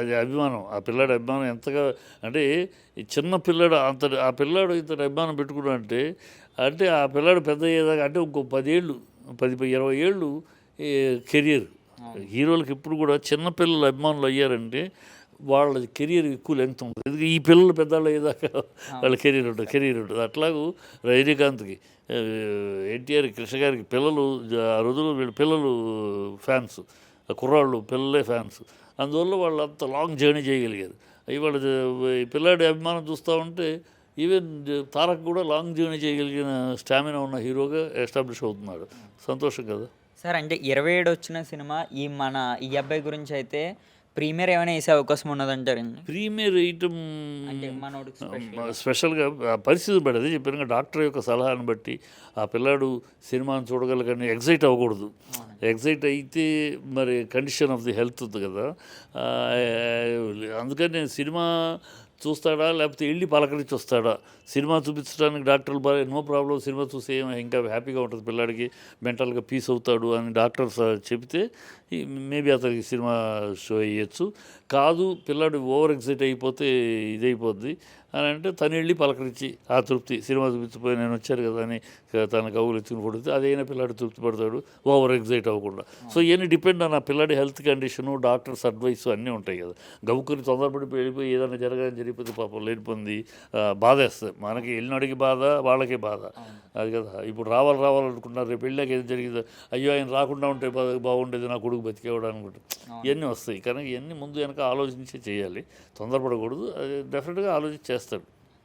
అది అభిమానం. ఆ పిల్లాడి అభిమానం ఎంతగా అంటే ఈ చిన్న పిల్లాడు అంత ఆ పిల్లాడు ఇంత అభిమానం పెట్టుకున్నా అంటే అంటే ఆ పిల్లాడు పెద్ద అయ్యేదాకా అంటే ఇంకో పదేళ్ళు పది ఇరవై ఏళ్ళు కెరియర్. హీరోలకు ఇప్పుడు కూడా చిన్న పిల్లలు అభిమానులు అయ్యారంటే వాళ్ళ కెరీర్ ఎక్కువ లెంగ్త్ ఉంటుంది. ఎందుకంటే ఈ పిల్లలు పెద్దవాళ్ళు అయ్యేదాకా వాళ్ళ కెరీర్ ఉంటుంది కెరీర్ ఉంటుంది. అట్లాగూ రజనీకాంత్కి ఎన్టీఆర్ కృష్ణ గారికి పిల్లలు ఆ రోజుల్లో వీళ్ళ పిల్లలు ఫ్యాన్స్. కుర్రాళ్ళు పిల్లలే ఫ్యాన్స్. అందువల్ల వాళ్ళు అంత లాంగ్ జర్నీ చేయగలిగారు. ఇవాళ పిల్లాడి అభిమానం చూస్తూ ఉంటే ఈవెన్ తారక్ కూడా లాంగ్ జర్నీ చేయగలిగిన స్టామినా ఉన్న హీరోగా ఎస్టాబ్లిష్ అవుతున్నాడు. సంతోషం కదా? సార్ అంటే ఇరవై ఏడు వచ్చిన సినిమా ఈ మన ఈ అబ్బాయి గురించి అయితే ప్రీమియర్ ఏమైనా వేసే అవకాశం ఉన్నదంటారండి ప్రీమియర్ వేయటం. స్పెషల్గా పరిస్థితి బట్టి అదే చెప్పాను డాక్టర్ యొక్క సలహాను బట్టి ఆ పిల్లాడు సినిమాను చూడగలగని ఎగ్జైట్ అవ్వకూడదు. ఎగ్జైట్ అయితే మరి కండిషన్ ఆఫ్ ది హెల్త్ ఉంది కదా. అందుకని నేను సినిమా చూస్తాడా? లేకపోతే వెళ్ళి పలకరించి వస్తాడా? సినిమా చూపించడానికి డాక్టర్లు బాగా నో ప్రాబ్లం సినిమా చూస్తే ఏమో ఇంకా హ్యాపీగా ఉంటుంది పిల్లాడికి మెంటల్గా పీస్ అవుతాడు అని డాక్టర్స్ చెబితే మేబీ అతనికి సినిమా షో వేయచ్చు కాదు పిల్లాడు ఓవర్ ఎగ్జైట్ అయిపోతే ఇదైపోద్ది అని అంటే తను వెళ్ళి పలకరించి ఆ తృప్తి సినిమా చూపించిపోయి నేను వచ్చారు కదా అని తన కవులు ఎత్తుకుని పడితే అదైనా పిల్లాడు తృప్తి పడతాడు ఓవర్ ఎగ్జైట్ అవ్వకుండా. సో ఇవన్నీ డిపెండ్ ఆన్ ఆ పిల్లాడి హెల్త్ కండిషను డాక్టర్స్ అడ్వైస్ అన్నీ ఉంటాయి కదా. గవుకుని తొందరపడి వెళ్ళిపోయి ఏదైనా జరగాలని జరిగిపోతే పాపం లేనిపోయింది బాధేస్తుంది మనకి వెళ్ళినడికి బాధ వాళ్ళకి బాధ. అది కదా. ఇప్పుడు రావాలి రావాలనుకుంటున్నారు రేపు వెళ్ళాక ఏది జరిగిందో? అయ్యో ఆయన రాకుండా ఉంటే బాగుండేది నా కొడుకు బతికేవాడు అనుకుంటా ఇవన్నీ వస్తాయి. కానీ ఇవన్నీ ముందు వెనక ఆలోచించి చేయాలి. తొందరపడకూడదు. అది డెఫినెట్గా ఆలోచించి చేస్తాడు